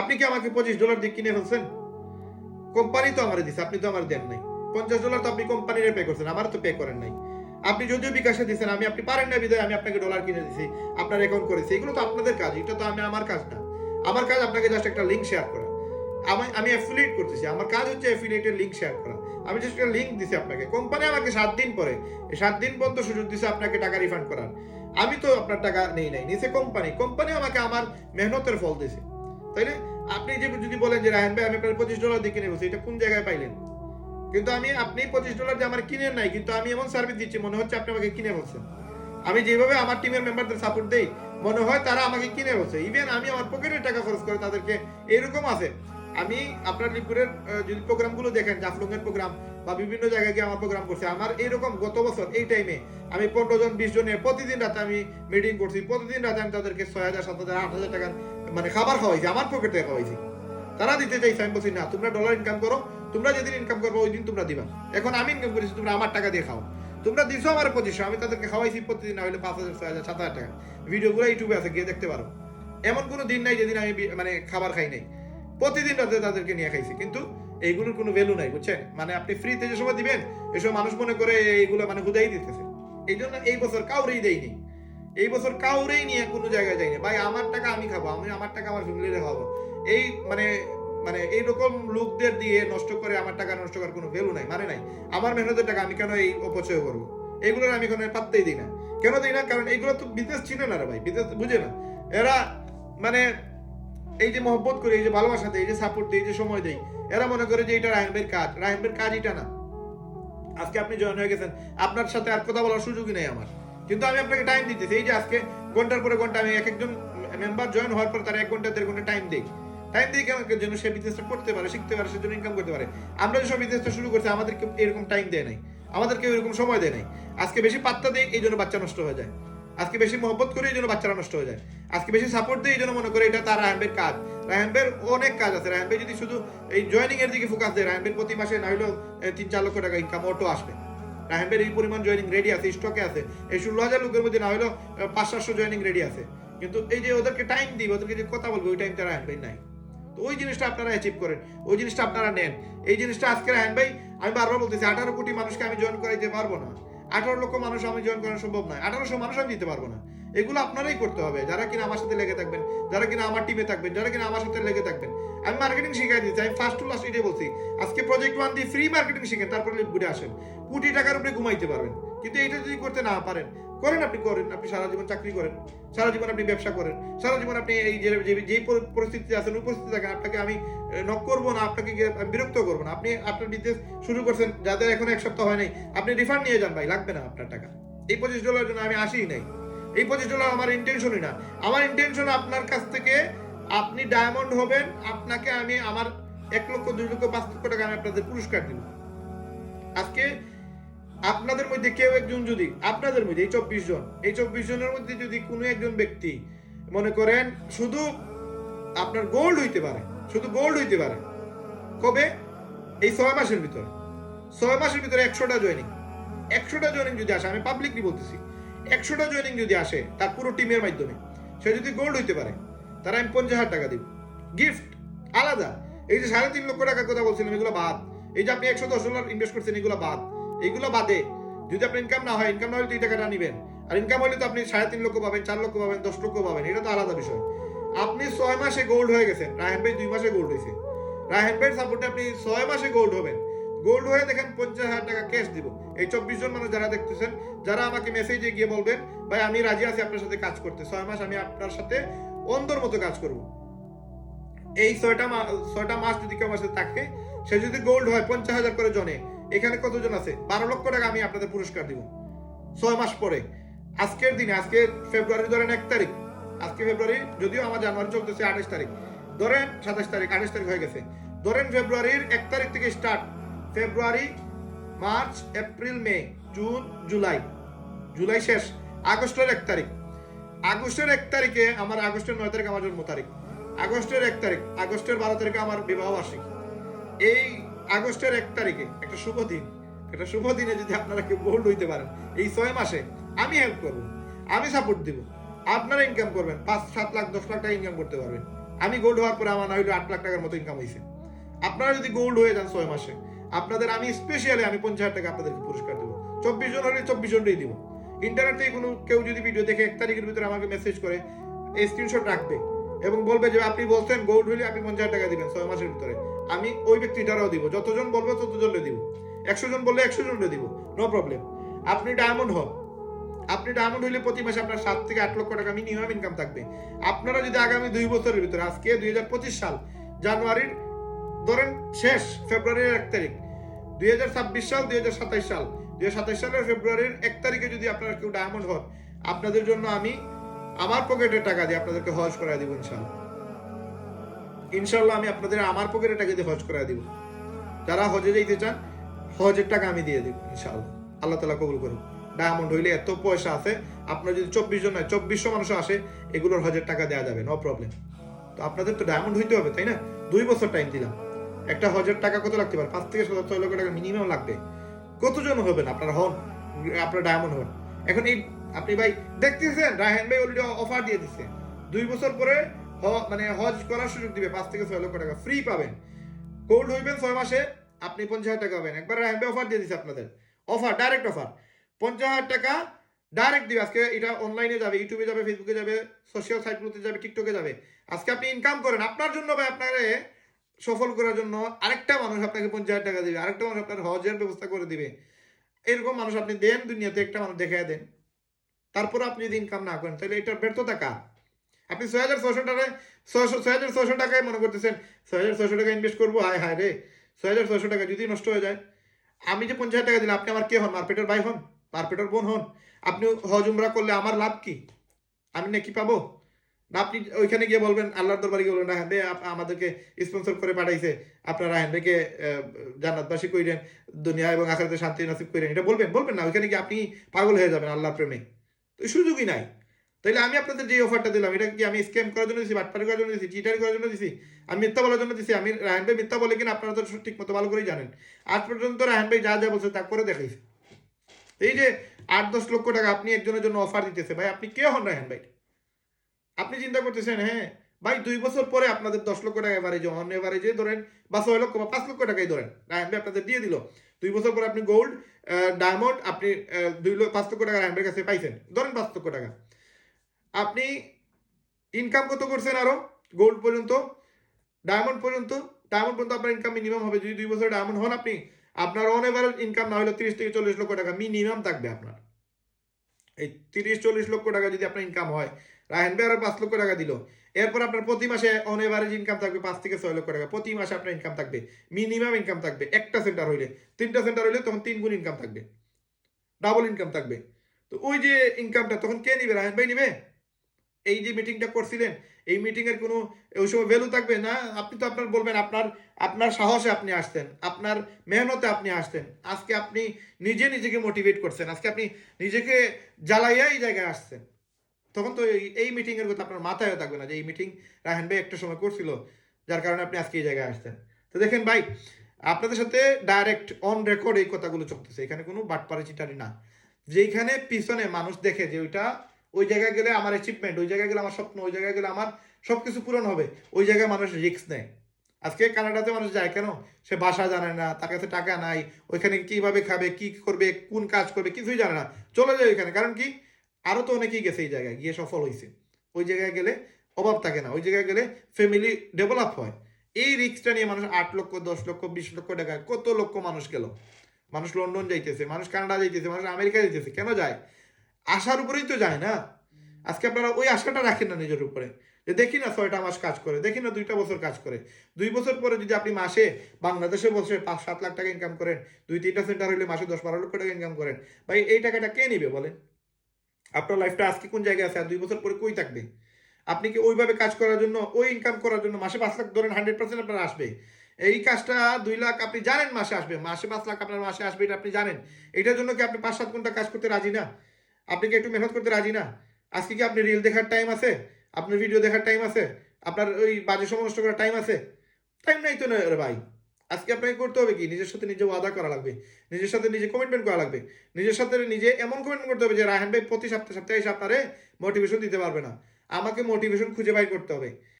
আপনি কি আমাকে পঁচিশ ডলার দিয়ে কিনে ফেলছেন? কোম্পানি তো আমার দিছে, আপনি তো আমার দেন নাই। পঞ্চাশ ডলার তো আপনি কোম্পানির পে করছেন আমার তো পে করেন নাই। আপনি যদিও বিকাশে দিচ্ছেন আমি আপনি পারেন না বিদায়, আমি আপনাকে ডলার কিনে দিছি, আপনার অ্যাকাউন্ট করেছি। এগুলো তো আপনাদের কাজ, এটা তো আমি আমার কাজ না। আমার কাজ আপনাকে জাস্ট একটা লিঙ্ক শেয়ার করা। আমি আমি অ্যাফিলিয়েট করতেছি, আমার কাজ হচ্ছে অ্যাফিলিয়েটের লিঙ্ক শেয়ার করা। আমি জাস্ট একটা লিঙ্ক দিছি আপনাকে। কোম্পানি আমাকে সাত দিন পরে সাত দিন পর্যন্ত সুযোগ দিছে আপনাকে টাকা রিফান্ড করার। আমি তো আপনার টাকা নেই নাই নিচে কোম্পানি কোম্পানি আমাকে আমার মেহনতের ফল দিছে। তাই না? আপনি যে যদি বলেন যে ভাই, আমি আপনার পঁচিশ ডলার দিয়ে কিনে বলছি এটা কোন জায়গায় পাইলেন? কিন্তু আমি, আপনি পঁচিশ ডলার আমার কিনে নাই, কিন্তু আমি এমন সার্ভিস দিচ্ছি, মনে হচ্ছে আপনি আমাকে কিনে বলছেন। আমি যেভাবে আমার টিমের মেম্বারদের সাপোর্ট দেই, মনে হয় তারা আমাকে কিনে বলছে। ইভেন আমি আমার পকেটের টাকা খরচ করে তাদেরকে এরকম আছে। আমি আপনার লিপুরের যদি প্রোগ্রামগুলো দেখেন প্রোগ্রাম বা বিভিন্ন জায়গায় গিয়ে আমার প্রোগ্রাম করছে, আমার এরকম গত বছর এই টাইমে আমি পনেরো জন, বিশ জনের প্রতিদিন রাতে আমি মিটিং করছি। প্রতিদিন রাতে আমি তাদেরকে ছয় হাজার, সাত হাজার, আট হাজার টাকা মানে খাবার খাওয়াইছি, আমার পকেট থেকে খাওয়াইছি। তারা দিতে চাইছে, আমি বলছি, না, তোমরা ডলার ইনকাম করো, তোমরা যেদিন ইনকাম করব ওই দিন তোমরা দিবা। এখন আমি ইনকাম করেছি, তোমরা আমার টাকা দিয়ে খাও। তোমরা দিছো আমার পঁচিশশো আমি তাদেরকে খাওয়াইছি প্রতিদিন, না হলে পাঁচ হাজার, ছয় হাজার, সাত হাজার টাকা। ভিডিওগুলো ইউটিউবে আছে, গিয়ে দেখতে পারো। এমন কোনো দিন নাই যেদিন আমি মানে খাবার খাই নাই। প্রতিদিন রাতে তাদেরকে নিয়ে খাইছি, কিন্তু এইগুলোর কোনো ভ্যালু নাই, বুঝছেন? মানে আপনি ফ্রিতে যে সময় দিবেন, এসব মানুষ মনে করে এইগুলো মানে হুদাই দিতেছে। এই জন্য এই বছর কাউরেই দেয়নি। এই বছর কাউরেই নিয়ে কোনো জায়গায় যায়নি ভাই, আমার টাকা আমি খাব, আমি, আমার টাকা আমার ফ্যামিলিরে খাব এই মানে মানে এইরকম লোকদের দিয়ে নষ্ট করে আমার টাকা নষ্ট করার কোনো ভ্যালু নাই মানে নাই। আমার মেহনতের টাকা আমি কেন এই অপচয় করব? এইগুলোর আমি কোনো পাত্তাই দিই না। কেন দিই না? কারণ এইগুলো তো বিদেশ চিনে না রে ভাই বিদেশ বুঝে না। এরা মানে এই যে মহব্বত করে, এই যে ভালোবাসা দেয়, এই যে সাপোর্ট দেয়, এই যে সময় দেয়, এরা মনে করে যে এটা রাহেমের কাজ। রাহেমের কাজ এটা না। আজকে আপনি জয়েন হয়ে গেছেন, আপনার সাথে আর কথা বলার সুযোগই নেই আমার। কিন্তু আমি আপনাকে টাইম দিতেছি। এই যে আজকে ঘণ্টার পরে ঘণ্টা আমি এক একজন মেম্বার জয়েন হওয়ার পর তার এক ঘণ্টা, দেড় ঘণ্টা টাইম দিই টাইম দিই কেন যেন সে বিজনেসটা করতে পারে, শিখতে পারে, সেজন্য ইনকাম করতে পারে। আমরা যেসব বিজনেসটা শুরু করছি আমাদেরকে এরকম টাইম দেয় নাই। আমাদেরকে এরকম সময় দেয় নাই। আজকে বেশি পাত্তা দেয় এই জন্য বাচ্চা নষ্ট হয়ে যায়। আজকে বেশি মহব্বত করে, এই জন্য বাচ্চারা নষ্ট হয়ে যায়। আজকে বেশি সাপোর্ট দেয় এই জন্য মনে করে এটা তার রাহানবের কাজ। রাহানবের অনেক কাজ আছে। রাহানবে যদি শুধু এই জয়েনিং এর দিকে ফোকাস দেয় রাহানবের প্রতি মাসে না হলেও তিন চার লক্ষ টাকা ইনকাম অটো আসবে। রাহেমের এই পরিমাণ জয়নিং রেডি আছে স্টকে আছে। এই ষোলো হাজার লোকের মধ্যে না হলেও পাঁচ সাতশো জয়নিং রেডি আছে। কিন্তু এই যে ওদেরকে টাইম দিই ওদেরকে যে কথা বলব, ওই টাইমটা রাহেন ভাই নাই। তো ওই জিনিসটা আপনারা অ্যাচিভ করেন, ওই জিনিসটা আপনারা নেন। এই জিনিসটা আজকে রাহেন ভাই আমি বারবার বলতেছি, আঠারো কোটি মানুষকে আমি জয়েন করাইতে পারব না। আঠারো লক্ষ মানুষ আমি জয়েন করা সম্ভব নয়। আঠারোশো মানুষ আমি দিতে পারব না। এগুলো আপনারাই করতে হবে। যারা কিনা আমার সাথে লেগে থাকবেন, যারা কিনা আমার টিমে থাকবেন, যারা কিনা আমার সাথে লেগে থাকবেন। আমি মার্কেটিং শিখাই দিচ্ছি। আমি ফার্স্ট টু লাস্ট এটাই বলছি। আজকে প্রজেক্ট ওয়ান দিয়ে ফ্রি মার্কেটিং শিখেন, তারপরে ঘুরে আসেন। কোটি টাকার উপরে ঘুমাইতে পারবেন। কিন্তু এটা যদি করতে না পারেন, করেন আপনি করেন, আপনি সারা জীবন চাকরি করেন, সারা জীবন আপনি ব্যবসা করেন, সারা জীবন আপনি এই যে, যে- পরিস্থিতিতে আছেন, ওই পরিস্থিতি থাকেন, আপনাকে আমি নক করব না, আপনাকে বিরক্ত করব না। আপনি আপনার বিজনেস শুরু করছেন, যাদের এখন এক সপ্তাহ হয় নাই, আপনি রিফান্ড নিয়ে যান ভাই, লাগবে না আপনার টাকা। এই পঁচিশ ডলারের জন্য আমি আসিই নাই। এই পঁচিশ ডলার আমার ইন্টেনশনই না। আমার ইন্টেনশন আপনার কাছ থেকে আপনি ডায়মন্ড হবেন, আপনাকে আমি আমার এক লক্ষ, দুই লক্ষ, পাঁচ লক্ষ টাকা আমি আপনাদের পুরস্কার দিব। আজকে আপনাদের মধ্যে কেউ একজন যদি, আপনাদের মধ্যে, এই চব্বিশ জন, এই চব্বিশ জনের মধ্যে যদি কোনো একজন ব্যক্তি মনে করেন শুধু আপনার গোল্ড হইতে পারে, শুধু গোল্ড হইতে পারে, কবে? এই ছয় মাসের ভিতর। ছয় মাসের ভিতরে একশোটা জয়েনিং একশোটা জয়েনিং যদি আসে, আমি পাবলিকলি বলতেছি, একশোটা জয়েনিং যদি আসে, তার পুরো টিমের মাধ্যমে, সে যদি গোল্ড হইতে পারে, তারা আমি পঞ্চাশ হাজার টাকা দিব। গিফট আলাদা। এই যে সাড়ে তিন লক্ষ টাকার কথা বলছিলাম, এগুলো বাদ। এই যে আপনি একশো দশ ডলার ইনভেস্ট করছেন, এগুলো বাদ। এইগুলো বাদে, যদি আপনার ইনকাম না হয় ইনকাম না হলে এই টাকাটা নেবেন। আর ইনকাম হলে তো আপনি সাড়ে তিন লক্ষ পাবেন, চার লক্ষ পাবেন, দশ লক্ষ পাবেন, এটা তো আলাদা বিষয়। আপনি ছয় মাসে গোল্ড হয়ে গেছেন রাহেন ভাই দুই মাসে গোল্ড হয়েছে। রাহেন ভাইয়ের সাপোর্টে আপনি ছয় মাসে গোল্ড হবেন। গোল্ড হয়ে দেখেন পঞ্চাশ হাজার টাকা ক্যাশ দিব। এই চব্বিশ জন মানুষ যারা দেখতেছেন, যারা আমাকে মেসেজে গিয়ে বলবেন, ভাই, আমি রাজি আছি আপনার সাথে কাজ করতে, ছয় মাস আমি আপনার সাথে অন্ধর মতো কাজ করব। এই ছয়টা ছয়টা মাস যদি কেউ আমার সাথে থাকে, সে যদি গোল্ড হয়, পঞ্চাশ হাজার করে জনে এখানে কতজন আছে? বারো লক্ষ টাকা আমি আপনাদের পুরস্কার দিব। ছয় মাস পরে। আজকের দিনে, আজকে ফেব্রুয়ারি, ধরেন এক তারিখ। আজকে ফেব্রুয়ারি, যদিও আমার জানুয়ারি চলতেছে আঠাশ তারিখ। ধরেন সাতাশ তারিখ, আঠাশ তারিখ হয়ে গেছে। ধরেন ফেব্রুয়ারির এক তারিখ থেকে start February, March, April, May, June, July. July শেষ। আগস্টের এক তারিখ। আগস্টের এক তারিখে আমার, আগস্টের নয় তারিখ আমার জন্ম তারিখ। আগস্টের এক তারিখ। আগস্টের বারো তারিখে আমার বিবাহ বার্ষিক। এই আগস্টের এক তারিখে, একটা শুভ দিন। একটা শুভ দিনে যদি আপনারা কেউ গোল্ড হইতে পারেন, এই ছয় মাসে আমি হেল্প করব, আমি সাপোর্ট দিব, আপনারা ইনকাম করবেন, পাঁচ, সাত লাখ, দশ লাখ টাকা ইনকাম করতে পারবেন। আমি গোল্ড হওয়ার পরে আমার না আট লাখ টাকার মতো ইনকাম হয়েছে আপনারা যদি গোল্ড হয়ে যান ছয় মাসে, আপনাদের আমি স্পেশালি আমি পঞ্চাশ হাজার টাকা আপনাদেরকে পুরস্কার দেবো। চব্বিশ জন হলে চব্বিশ জনটাই দিব। ইন্টারনেট থেকে কোনো, কেউ যদি ভিডিও দেখে এক তারিখের ভিতরে আমাকে মেসেজ করে স্ক্রিনশট রাখবে এবং বলবে যে আপনি বলছেন গোল্ড হলে আপনি পঞ্চাশ টাকা দিবেন ছয় মাসের ভিতরে। আমি ওই ব্যক্তিটারও দিব। যতজন বলবে ততজনকে দিব। একশো জন বললে একশো জনকে দিব। নো প্রবলেম আপনি ডায়মন্ড হন। আপনি ডায়মন্ড হইলে প্রতি মাসে আপনার সাত থেকে আট লক্ষ টাকা মিনিমাম ইনকাম থাকবে। আপনারা যদি আগামী দুই বছরের ভিতরে, আজকে দুই হাজার পঁচিশ সাল, জানুয়ারির, ধরেন শেষ ফেব্রুয়ারির এক তারিখ, দুই হাজার ছাব্বিশ সাল, দুই হাজার সাতাইশ সাল, দুই হাজার সাতাইশ সালের ফেব্রুয়ারির এক তারিখে যদি আপনারা কেউ ডায়মন্ড হন, আপনাদের জন্য আমি আমার পকেটের টাকা দিয়ে আপনাদেরকে হজ করাই দিব ইনশাল্লাহ ইনশাল্লাহ আমি আপনাদের আমার পকেটের টাকা দিয়ে হজ করাই দিব। যারা হজে যেতে চান, হজের টাকা আমি দিয়ে দিব ইনশাল্লাহ আল্লাহ তালা কবুল করুন ডায়মন্ড হইলে এত পয়সা আছে, আপনার যদি চব্বিশ জন নয় চব্বিশশো মানুষ আসে, এগুলোর হজের টাকা দেওয়া যাবে নো প্রবলেম তো আপনাদের তো ডায়মন্ড হইতে হবে, তাই না? দুই বছর টাইম দিলাম। একটা হজের টাকা কত লাগতে পারে? পাঁচ থেকে সাত ছয় লক্ষ টাকা মিনিমাম লাগবে। কতজন হবেন? আপনার হন, আপনার ডায়মন্ড হন। এখন এই, আপনি ভাই, দেখতেছেন, রায়হান ভাই অলরেডি অফার দিয়ে দিচ্ছে দুই বছর পরে মানে হজ করার সুযোগ দিবে, পাঁচ থেকে ছয় লক্ষ টাকা। ফ্রি পাবেন। গোল্ড হইবেন ছয় মাসে, আপনি পঞ্চাশ হাজার টাকা পাবেন। একবার ভাই অফার দিয়ে দিচ্ছে আপনাদের। অফার ডাইরেক্ট অফার পঞ্চাশ হাজার টাকা ডাইরেক্ট দিবে। আজকে এটা অনলাইনে যাবে ইউটিউবে যাবে ফেসবুকে যাবে সোশ্যাল সাইটগুলোতে যাবে টিকটকে যাবে। আজকে আপনি ইনকাম করেন। আপনার জন্য ভাই আপনারে সফল করার জন্য আরেকটা মানুষ আপনাকে পঞ্চাশ হাজার টাকা দিবে। আরেকটা মানুষ আপনার হজের ব্যবস্থা করে দিবে। এরকম মানুষ আপনি দেন দুনিয়াতে, একটা মানুষ দেখায় দেন। তারপর আপনি যদি ইনকাম না করেন, তাহলে এটার ব্যর্থতা কার? আপনি ছয় হাজার ছশো টাকায় ছয়শো ছয় হাজার ছশো টাকায় মনে করতেছেন, ছয় হাজার ছশো টাকা ইনভেস্ট করব? হায় হায় রে। ছয় হাজার ছশো টাকা যদি নষ্ট হয়ে যায়, আমি যে পঞ্চাশ টাকা দিলাম, আপনি আমার কে হন? মারপেটের ভাই হন? মারপেটের বোন হন? আপনি হজ উমরা করলে আমার লাভ কি? আমি নাকি পাবো? না, আপনি ওইখানে গিয়ে বলবেন, আল্লাহর দরবারে গিয়ে বলবেন রাহেন ভাই আমাদেরকে স্পন্সর করে পাঠাইছে। আপনারা রাহেন ভাইকে জান্নাতবাসী কইরেন, দুনিয়া এবং আখেরাতে শান্তি নসিব কইরেন। এটা বলবেন বলবেন না, ওইখানে গিয়ে আপনি পাগল হয়ে যাবেন আল্লাহর প্রেমে। তো সুযোগই নাই। তাইলে আমি আপনাদের যে অফারটা দিলাম, এটা কি আমি স্ক্যাম করার জন্য দিছি, বাটপারি করার জন্য দিছি চিটারি করার জন্য দিছি? আমি মিথ্যা বলার জন্য দিছি, আমি রায়ন ভাই মিথ্যা বলে কিনা আপনারা তো ঠিক মতো ভালো করেই জানেন। আজ পর্যন্ত রায়ন ভাই যা যা বলছে তা করে দেখাইছে। এই যে আট দশ লক্ষ টাকা আপনি একজনের জন্য অফার দিতেছে, ভাই আপনি কে হন রায়ন ভাই? আপনি চিন্তা করতেছেন হ্যাঁ ভাই দুই বছর পরে আপনাদের দশ লক্ষ টাকা এভারেজে অন এভারেজে ধরেন, বা ছয় লক্ষ বা পাঁচ লক্ষ টাকাই ধরেন রায়ন ভাই আপনাদের দিয়ে দিল। দুই বছর পরে আপনি গোল্ড ডায়মন্ড আপনি দুই লক্ষ পাঁচ লক্ষ টাকা রায়ন ভাইয়ের কাছে পাইছেন, ধরেন পাঁচ লক্ষ টাকা। আপনি ইনকাম কত করছেন আরও? গোল্ড পর্যন্ত ডায়মন্ড পর্যন্ত? ডায়মন্ড পর্যন্ত আপনার ইনকাম মিনিমাম হবে। যদি দুই বছর ডায়মন্ড হন আপনি, আপনার অন এভারেজ ইনকাম না হলে তিরিশ থেকে চল্লিশ লক্ষ টাকা মিনিমাম থাকবে আপনার। এই তিরিশ, চল্লিশ লক্ষ টাকা যদি আপনার ইনকাম হয় রায়ন ভাই আরও পাঁচ লক্ষ টাকা দিল। এরপর আপনার প্রতি মাসে অন এভারেজ ইনকাম থাকবে পাঁচ থেকে ছয় লক্ষ টাকা। প্রতি মাসে আপনার ইনকাম থাকবে মিনিমাম ইনকাম থাকবে। একটা সেন্টার হইলে, তিনটা সেন্টার হইলে তখন তিন গুণ ইনকাম থাকবে। ডাবল ইনকাম থাকবে। তো ওই যে ইনকামটা তখন কে নিবে? রায়ন ভাই নিবে? এই যে মিটিংটা করছিলেন, এই মিটিং এর কোনো, ওই সময় ভ্যালু থাকবে না? আপনি তো আপনার বলবেন, আপনার আপনার সাহসে আপনি আসতেন, আপনার মেহনতে আপনি আসতেন। আজকে আপনি নিজে নিজেকে মোটিভেট করছেন, আজকে আপনি নিজেকে জ্বালাইয়া এই জায়গায় আসছেন। তখন তো এই- এই মিটিং এর কথা আপনার মাথায়ও থাকবে না যে এই মিটিং রাহেন ভাই একটা সময় করছিল, যার কারণে আপনি আজকে এই জায়গায় আসতেন তো দেখেন ভাই, আপনাদের সাথে ডাইরেক্ট অন রেকর্ড এই কথাগুলো চলতেছে। এখানে কোনো বাটপারে চিটারি না। যেখানে পিছনে মানুষ দেখে যে ওইটা ওই জায়গায় গেলে আমার অ্যাচিভমেন্ট ওই জায়গায় গেলে আমার স্বপ্ন, ওই জায়গায় গেলে আমার সব কিছু পূরণ হবে। ওই জায়গায় মানুষ রিস্ক নেয়। আজকে কানাডাতে মানুষ যায় কেন? সে ভাষা জানে না, তার কাছে টাকা নাই, ওইখানে কীভাবে খাবে, কি করবে, কোন কাজ করবে, কিছুই জানে না। চলে যায় ওইখানে। কারণ কি? আরও তো অনেকেই গেছে এই জায়গায়, গিয়ে সফল হয়েছে ওই জায়গায় গেলে অভাব থাকে না। ওই জায়গায় গেলে ফ্যামিলি ডেভেলপ হয়। এই রিক্সটা নিয়ে মানুষ আট লক্ষ, দশ লক্ষ, বিশ লক্ষ টাকা কত লক্ষ মানুষ গেল? মানুষ লন্ডন যাইতেছে, মানুষ কানাডা যাইতেছে, মানুষ আমেরিকা যাইতেছে, কেন যায়? আশার উপরেই তো যায় না। আজকে আপনারা ওই আশাটা রাখেন না নিজের উপরে। যে দেখি না ছয়টা মাস কাজ করে, দেখি না দুইটা বছর কাজ করে। দুই বছর পরে যদি আপনি মাসে বাংলাদেশে বসে পাঁচ, সাত লাখ টাকা ইনকাম করেন, দুই, তিনটা সেন্টার হইলে মাসে দশ, বারো লক্ষ টাকা ইনকাম করেন, ভাই এই টাকাটা কে নিবে বলেন? আপনার লাইফটা আজকে কোন জায়গায় আছে আর দুই বছর পরে কই থাকবে? আপনি কি ওইভাবে কাজ করার জন্য, ওই ইনকাম করার জন্য মাসে পাঁচ লাখ ধরেন হান্ড্রেড পার্সেন্ট আপনার আসবে। এই কাজটা দুই লাখ আপনি জানেন মাসে আসবে, মাসে পাঁচ লাখ আপনার মাসে আসবে এটা আপনি জানেন। এটার জন্য কি আপনি পাঁচ, সাত ঘণ্টা কাজ করতে রাজি না? আপনি কি একটু মেহনত করতে রাজি না? আজকে কি আপনি রিল দেখার টাইম আছে? আপনার ভিডিও দেখার টাইম আছে? আপনার ওই বাজে সময় নষ্ট করার টাইম আছে? টাইম নাই তো না ভাই। আজকে আপনাকে করতে হবে কি? নিজের সাথে নিজে ওয়াদা করা লাগবে। নিজের সাথে নিজে কমিটমেন্ট করা লাগবে। নিজের সাথে নিজে এমন কমিটমেন্ট করতে হবে যে, রায়হান ভাই, প্রতি সপ্তাহে সপ্তাহে এসে আপনারে মোটিভেশন দিতে পারবে না। আমাকে মোটিভেশন খুঁজে বাই করতে হবে।